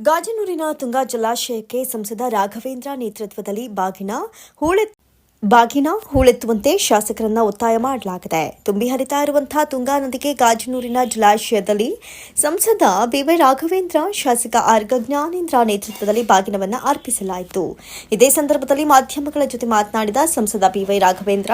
ಗಾಜನೂರಿನ ತುಂಗಾ ಜಲಾಶಯಕ್ಕೆ ಸಂಸದ ರಾಘವೇಂದ್ರ ನೇತೃತ್ವದಲ್ಲಿ ಬಾಗಿನ ಹೂಳೆ ಬಾಗಿನ ಹೂಳೆತ್ತುವಂತೆ ಶಾಸಕರನ್ನ ಒತ್ತಾಯ ಮಾಡಲಾಗಿದೆ. ತುಂಬಿ ಹರಿತಾ ಇರುವಂತಹ ತುಂಗಾ ನದಿಗೆ ಗಾಜಿನೂರಿನ ಜಲಾಶಯದಲ್ಲಿ ಸಂಸದ ಬಿವೈ ರಾಘವೇಂದ್ರ, ಶಾಸಕ ಆರ್ಗ ಜ್ಞಾನೇಂದ್ರ ನೇತೃತ್ವದಲ್ಲಿ ಬಾಗಿನವನ್ನ ಅರ್ಪಿಸಲಾಯಿತು. ಇದೇ ಸಂದರ್ಭದಲ್ಲಿ ಮಾಧ್ಯಮಗಳ ಜೊತೆ ಮಾತನಾಡಿದ ಸಂಸದ ಬಿವೈ ರಾಘವೇಂದ್ರ,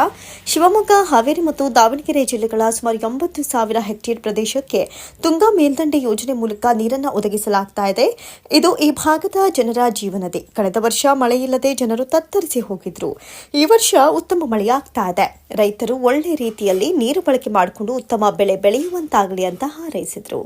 ಶಿವಮೊಗ್ಗ, ಹಾವೇರಿ ಮತ್ತು ದಾವಣಗೆರೆ ಜಿಲ್ಲೆಗಳ ಸುಮಾರು ಎಂಬತ್ತು ಸಾವಿರ ಹೆಕ್ಟೇರ್ ಪ್ರದೇಶಕ್ಕೆ ತುಂಗಾ ಮೇಲ್ದಂಡೆ ಯೋಜನೆ ಮೂಲಕ ನೀರನ್ನು ಒದಗಿಸಲಾಗ್ತಾ ಇದೆ. ಇದು ಈ ಭಾಗದ ಜನರ ಜೀವನದೇ. ಕಳೆದ ವರ್ಷ ಮಳೆಯಿಲ್ಲದೆ ಜನರು ತತ್ತರಿಸಿ ಹೋಗಿದ್ರು. ಈ ವರ್ಷ ಉತ್ತಮ ಮಳೆಯಾಗ್ತಾ ಇದೆ. ರೈತರು ಒಳ್ಳೆ ರೀತಿಯಲ್ಲಿ ನೀರು ಬಳಕೆ ಮಾಡಿಕೊಂಡು ಉತ್ತಮ ಬೆಳೆ ಬೆಳೆಯುವಂತಾಗಲಿ ಅಂತ ಹಾರೈಸಿದರು.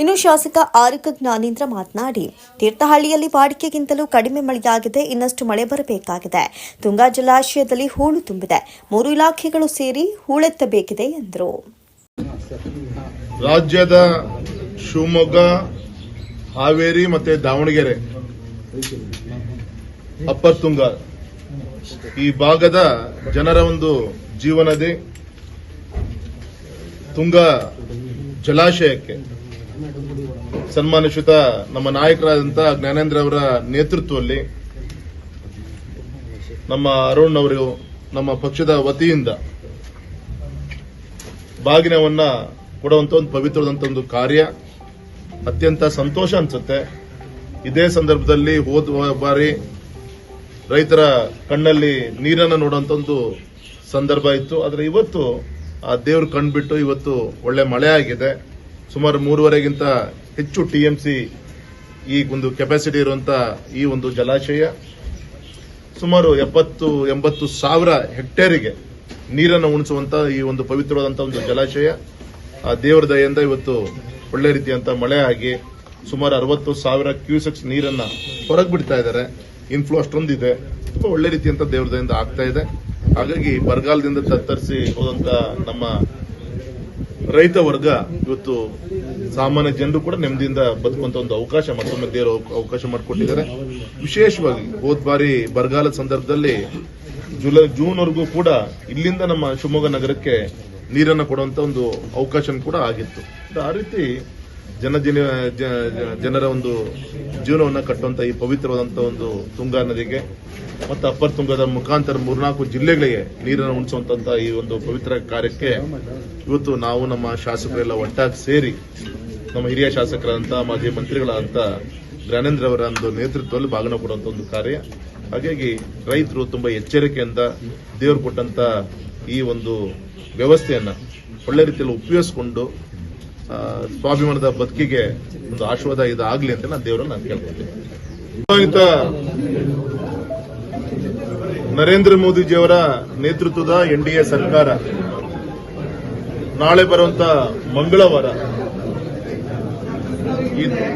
ಇನ್ನು ಶಾಸಕ ಆರಕ ಜ್ಞಾನೇಂದ್ರ ಮಾತನಾಡಿ, ತೀರ್ಥಹಳ್ಳಿಯಲ್ಲಿ ವಾಡಿಕೆಗಿಂತಲೂ ಕಡಿಮೆ ಮಳೆಯಾಗಿದೆ, ಇನ್ನಷ್ಟು ಮಳೆ ಬರಬೇಕಾಗಿದೆ. ತುಂಗಾ ಜಲಾಶಯದಲ್ಲಿ ಹೂಳು ತುಂಬಿದೆ. ಮೂರು ಇಲಾಖೆಗಳು ಸೇರಿ ಹೂಳೆತ್ತಬೇಕಿದೆ ಎಂದರು. ರಾಜ್ಯದ ಶಿವಮೊಗ್ಗ, ಹಾವೇರಿ ಮತ್ತೆ ದಾವಣಗೆರೆ ಅಪ್ಪರ್ ತುಂಗ ಈ ಭಾಗದ ಜನರ ಒಂದು ಜೀವನದಿ ತುಂಗ ಜಲಾಶಯಕ್ಕೆ ಸನ್ಮಾನಿಸುತ್ತ ನಮ್ಮ ನಾಯಕರಾದಂತಹ ಜ್ಞಾನೇಂದ್ರ ಅವರ ನೇತೃತ್ವದಲ್ಲಿ ನಮ್ಮ ಅರುಣ್ ಅವರು ನಮ್ಮ ಪಕ್ಷದ ವತಿಯಿಂದ ಬಾಗಿನವನ್ನ ಕೊಡುವಂತ ಒಂದು ಪವಿತ್ರದಂತ ಒಂದು ಕಾರ್ಯ. ಅತ್ಯಂತ ಸಂತೋಷ ಅನ್ಸುತ್ತೆ. ಇದೇ ಸಂದರ್ಭದಲ್ಲಿ ಹೋದ ಬಾರಿ ರೈತರ ಕಣ್ಣಲ್ಲಿ ನೀರನ್ನು ನೋಡುವಂತ ಒಂದು ಸಂದರ್ಭ ಇತ್ತು. ಆದರೆ ಇವತ್ತು ಆ ದೇವ್ರ ಕಣ್ಬಿಟ್ಟು ಇವತ್ತು ಒಳ್ಳೆ ಮಳೆ ಆಗಿದೆ. ಸುಮಾರು ಮೂರುವರೆಗಿಂತ ಹೆಚ್ಚು ಟಿ ಎಂ ಸಿ ಈ ಒಂದು ಕೆಪಾಸಿಟಿ ಇರುವಂತ ಈ ಒಂದು ಜಲಾಶಯ, ಸುಮಾರು ಎಪ್ಪತ್ತು, ಎಂಬತ್ತು ಸಾವಿರ ಹೆಕ್ಟೇರಿಗೆ ನೀರನ್ನು ಉಣಿಸುವಂತ ಈ ಒಂದು ಪವಿತ್ರವಾದಂತಹ ಒಂದು ಜಲಾಶಯ. ಆ ದೇವರ ದಯೆಯಿಂದ ಇವತ್ತು ಒಳ್ಳೆ ರೀತಿಯಂತ ಮಳೆ ಆಗಿ ಸುಮಾರು ಅರವತ್ತು ಸಾವಿರ ಕ್ಯೂಸೆಕ್ಸ್ ನೀರನ್ನ ಹೊರಗೆ ಬಿಡ್ತಾ ಇದ್ದಾರೆ. ಇನ್ಫ್ಲೋ ಅಷ್ಟೊಂದಿದೆ. ತುಂಬಾ ಒಳ್ಳೆ ರೀತಿಯಂತ ದೇವರ ದಯೆಯಿಂದ ಆಗ್ತಾ ಇದೆ. ಹಾಗಾಗಿ ಬರಗಾಲದಿಂದ ತತ್ತರಿಸಿ ಹೋದಂತ ನಮ್ಮ ರೈತ ವರ್ಗ ಇವತ್ತು ಸಾಮಾನ್ಯ ಜನರು ಕೂಡ ನೆಮ್ಮದಿಯಿಂದ ಬದುಕುವಂತ ಒಂದು ಅವಕಾಶ ಮತ್ತೊಮ್ಮೆ ದೇವರು ಅವಕಾಶ ಮಾಡಿಕೊಟ್ಟಿದ್ದಾರೆ. ವಿಶೇಷವಾಗಿ ಹೋದ್ ಬಾರಿ ಬರಗಾಲದ ಸಂದರ್ಭದಲ್ಲಿ ಜುಲೈ ಜೂನ್ ವರೆಗೂ ಕೂಡ ಇಲ್ಲಿಂದ ನಮ್ಮ ಶಿವಮೊಗ್ಗ ನಗರಕ್ಕೆ ನೀರನ್ನು ಕೊಡುವಂತ ಒಂದು ಅವಕಾಶ ಕೂಡ ಆಗಿತ್ತು. ಆ ರೀತಿ ಜನ ಜನರ ಒಂದು ಜೀವನವನ್ನು ಕಟ್ಟುವಂಥ ಈ ಪವಿತ್ರವಾದಂಥ ಒಂದು ತುಂಗಾ ನದಿಗೆ, ಮತ್ತು ಅಪ್ಪರ್ ತುಂಗದ ಮುಖಾಂತರ ಮೂರ್ನಾಲ್ಕು ಜಿಲ್ಲೆಗಳಿಗೆ ನೀರನ್ನು ಉಣಿಸುವಂತಹ ಈ ಒಂದು ಪವಿತ್ರ ಕಾರ್ಯಕ್ಕೆ ಇವತ್ತು ನಾವು ನಮ್ಮ ಶಾಸಕರೆಲ್ಲ ಒಟ್ಟಾಗಿ ಸೇರಿ ನಮ್ಮ ಹಿರಿಯ ಶಾಸಕರಂತ ಮಾಜಿ ಮಂತ್ರಿಗಳಂತ ಜ್ಞಾನೇಂದ್ರ ಅವರ ಒಂದು ನೇತೃತ್ವದಲ್ಲಿ ಭಾಗನ ಕೊಡುವಂಥ ಒಂದು ಕಾರ್ಯ. ಹಾಗಾಗಿ ರೈತರು ತುಂಬಾ ಎಚ್ಚರಿಕೆಯಿಂದ ದೇವರು ಕೊಟ್ಟಂತ ಈ ಒಂದು ವ್ಯವಸ್ಥೆಯನ್ನ ಒಳ್ಳೆ ರೀತಿಯಲ್ಲಿ ಉಪಯೋಗಿಸಿಕೊಂಡು ಸ್ವಾಭಿಮಾನದ ಬದುಕಿಗೆ ಒಂದು ಆಶೀರ್ವಾದ ಇದಾಗ್ಲಿ ಅಂತ ನಾನು ದೇವರನ್ನ ನಾನು ಕೇಳ್ಕೊಳ್ತೀನಿ ನರೇಂದ್ರ ಮೋದಿಜಿಯವರ ನೇತೃತ್ವದ ಎನ್ ಡಿ ಸರ್ಕಾರ. ನಾಳೆ ಬರುವಂತ ಮಂಗಳವಾರ.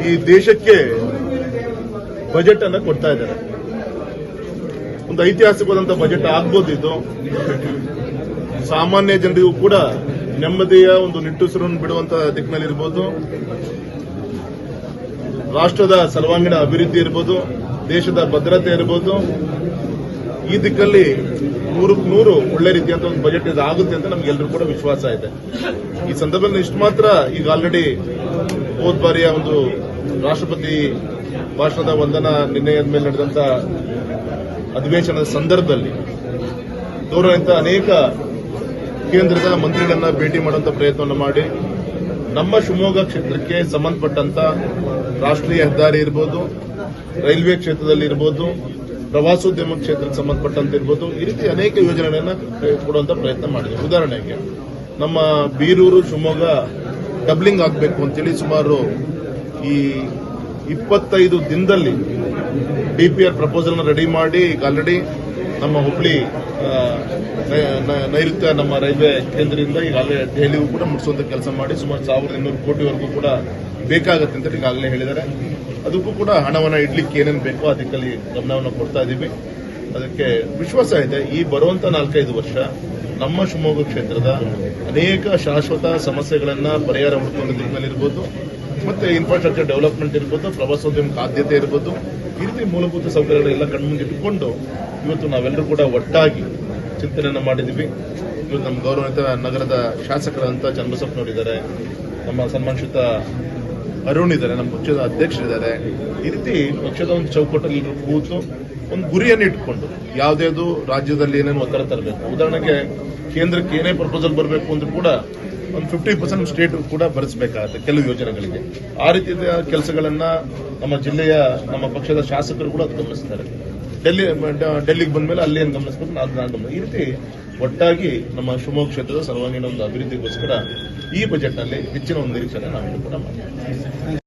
ಈ- ದೇಶಕ್ಕೆ ಬಜೆಟ್ ಅನ್ನ ಕೊಡ್ತಾ ಇದ್ದಾರೆ. ಒಂದು ಐತಿಹಾಸಿಕವಾದಂತಹ ಬಜೆಟ್ ಆಗ್ಬೋದು ಇದು ಸಾಮಾನ್ಯ ಜನರಿಗೂ ಕೂಡ ನೆಮ್ಮದಿಯ ಒಂದು ನಿಟ್ಟುಸಿರನ್ನು ಬಿಡುವಂತ ದಿಕ್ಕಿನಲ್ಲಿರ್ಬೋದು ರಾಷ್ಟ್ರದ ಸರ್ವಾಂಗೀಣ ಅಭಿವೃದ್ಧಿ ಇರ್ಬೋದು, ದೇಶದ ಭದ್ರತೆ ಇರ್ಬೋದು. ಈ ದಿಕ್ಕಲ್ಲಿ ನೂರಕ್ಕೆ ನೂರು ಒಳ್ಳೆ ರೀತಿಯಾದ ಒಂದು ಬಜೆಟ್ ಇದು ಆಗುತ್ತೆ ಅಂತ ನಮ್ಗೆಲ್ಲರೂ ಕೂಡ ವಿಶ್ವಾಸ ಇದೆ. ಈ ಸಂದರ್ಭದಲ್ಲಿ ಇಷ್ಟು ಮಾತ್ರ. ಈಗ ಆಲ್ರೆಡಿ ಹೋದ ಬಾರಿಯ ಒಂದು ರಾಷ್ಟ್ರಪತಿ ಭಾಷಣದ ವಂದನಾ ನಿರ್ಣಯದ ಮೇಲೆ ನಡೆದಂತ ಅಧಿವೇಶನದ ಸಂದರ್ಭದಲ್ಲಿ ಗೌರವಿತ ಅನೇಕ ಕೇಂದ್ರದ ಮಂತ್ರಿಗಳನ್ನ ಭೇಟಿ ಮಾಡುವಂತ ಪ್ರಯತ್ನವನ್ನು ಮಾಡಿ, ನಮ್ಮ ಶಿವಮೊಗ್ಗ ಕ್ಷೇತ್ರಕ್ಕೆ ಸಂಬಂಧಪಟ್ಟಂತ ರಾಷ್ಟ್ರೀಯ ಹೆದ್ದಾರಿ ಇರ್ಬೋದು, ರೈಲ್ವೆ ಕ್ಷೇತ್ರದಲ್ಲಿ ಇರಬಹುದು ಪ್ರವಾಸೋದ್ಯಮ ಕ್ಷೇತ್ರಕ್ಕೆ ಸಂಬಂಧಪಟ್ಟಂತೆ ಇರ್ಬೋದು, ಈ ರೀತಿ ಅನೇಕ ಯೋಜನೆಗಳನ್ನ ಕೊಡುವಂತ ಪ್ರಯತ್ನ ಮಾಡಿದೆ ಉದಾಹರಣೆಗೆ, ನಮ್ಮ ಬೀರೂರು, ಶಿವಮೊಗ್ಗ ಡಬ್ಲಿಂಗ್ ಆಗಬೇಕು ಅಂತೇಳಿ ಸುಮಾರು ಈ ಇಪ್ಪತ್ತೈದು ದಿನದಲ್ಲಿ ಡಿಪಿಆರ್ ಪ್ರಪೋಸಲ್ ರೆಡಿ ಮಾಡಿ ಆಲ್ರೆಡಿ ನಮ್ಮ ಹುಬ್ಳಿ ನೈಋತ್ಯ ನಮ್ಮ ರೈಲ್ವೆ ಕೇಂದ್ರದಿಂದ ಈಗಾಗಲೇ ದೆಹಲಿಗೂ ಕೂಡ ಮುಟ್ಸುವಂಥ ಕೆಲಸ ಮಾಡಿ ಸುಮಾರು ಸಾವಿರದ ಇನ್ನೂರು ಕೋಟಿವರೆಗೂ ಕೂಡ ಬೇಕಾಗುತ್ತೆ ಅಂತ ಈಗಾಗಲೇ ಹೇಳಿದ್ದಾರೆ. ಅದಕ್ಕೂ ಕೂಡ ಹಣವನ್ನು ಇಡ್ಲಿಕ್ಕೆ ಏನೇನು ಬೇಕೋ ಅದಕ್ಕಲ್ಲಿ ಗಮನವನ್ನು ಕೊಡ್ತಾ ಇದ್ದೀವಿ ಅದಕ್ಕೆ ವಿಶ್ವಾಸ ಇದೆ, ಈ ಬರುವಂತ ನಾಲ್ಕೈದು ವರ್ಷ ನಮ್ಮ ಶಿವಮೊಗ್ಗ ಕ್ಷೇತ್ರದ ಅನೇಕ ಶಾಶ್ವತ ಸಮಸ್ಯೆಗಳನ್ನ ಪರಿಹಾರ ದಿಕ್ಕಿನಲ್ಲಿರ್ಬೋದು ಮತ್ತೆ ಇನ್ಫ್ರಾಸ್ಟ್ರಕ್ಚರ್ ಡೆವಲಪ್ಮೆಂಟ್ ಇರ್ಬೋದು, ಪ್ರವಾಸೋದ್ಯಮಕ್ಕೆ ಆದ್ಯತೆ ಇರ್ಬೋದು ಈ ರೀತಿ ಮೂಲಭೂತ ಸೌಕರ್ಯಗಳೆಲ್ಲ ಕಣ್ಮುಂದಿಟ್ಟುಕೊಂಡು ಇವತ್ತು ನಾವೆಲ್ಲರೂ ಕೂಡ ಒಟ್ಟಾಗಿ ಚಿಂತನೆಯನ್ನು ಮಾಡಿದ್ದೀವಿ. ಇವತ್ತು ನಮ್ಮ ಗೌರವಿತ ನಗರದ ಶಾಸಕರಂತ ಚನ್ನಬಸಪ್ಪನವರಿದ್ದಾರೆ ನಮ್ಮ ಸನ್ಮಾನಿತ ಅರುಣ್ ಇದ್ದಾರೆ, ನಮ್ಮ ಪಕ್ಷದ ಅಧ್ಯಕ್ಷರಿದ್ದಾರೆ. ಈ ರೀತಿ ಪಕ್ಷದ ಒಂದು ಚೌಕಟ್ಟಲ್ಲಿ ಕೂತು ಒಂದು ಗುರಿಯನ್ನು ಇಟ್ಕೊಂಡು ಯಾವುದೇದು ರಾಜ್ಯದಲ್ಲಿ ಏನೇನು ಒತ್ತಡ ತರಬೇಕು. ಉದಾಹರಣೆಗೆ ಕೇಂದ್ರಕ್ಕೆ ಏನೇ ಪ್ರಪೋಸಲ್ ಬರಬೇಕು ಅಂದ್ರೂ ಕೂಡ ಒಂದು ಫಿಫ್ಟಿ ಪರ್ಸೆಂಟ್ ಸ್ಟೇಟ್ ಕೂಡ ಭರಿಸಬೇಕಾಗುತ್ತೆ ಕೆಲವು ಯೋಜನೆಗಳಿಗೆ. ಆ ರೀತಿಯ ಕೆಲಸಗಳನ್ನ ನಮ್ಮ ಜಿಲ್ಲೆಯ, ನಮ್ಮ ಪಕ್ಷದ ಶಾಸಕರು ಕೂಡ ಅದು ಗಮನಿಸ್ತಾರೆ. ಡೆಲ್ಲಿ, ಡೆಲ್ಲಿಗೆ ಬಂದ್ಮೇಲೆ ಅಲ್ಲಿ ಏನು ಗಮನಿಸ್ಬೇಕು ನಾನು ನಾನು ಈ ರೀತಿ ಒಟ್ಟಾಗಿ ನಮ್ಮ ಶಿವಮೊಗ್ಗ ಕ್ಷೇತ್ರದ ಸರ್ವಾಂಗೀಣ ಒಂದು ಅಭಿವೃದ್ಧಿಗೋಸ್ಕರ ಈ ಬಜೆಟ್ನಲ್ಲಿ ಹೆಚ್ಚಿನ ಒಂದು ನಿರೀಕ್ಷೆಯನ್ನು ನಾವು ಕೂಡ ಮಾಡ್ತೀವಿ.